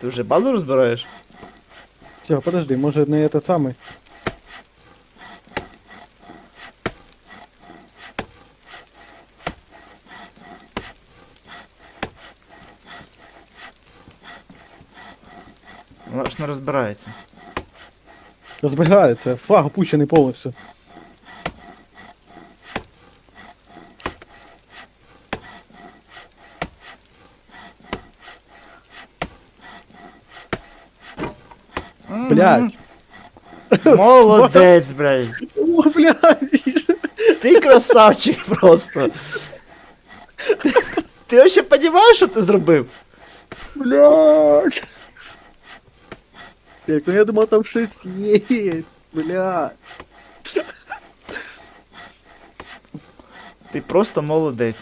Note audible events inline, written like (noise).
Ти вже базу розбираєш? Все, подожди, може не этот самий. Вона ж не розбирається. Розбігається, флаг опущений повністю. Блядь. (laughs) Молодець, блядь. О, блядь. Ти красавчик просто. Ти, ти вообще розумієш, що ти зробив? Блядь. Так, ну я думал там щось є. Блядь. Ти просто молодець.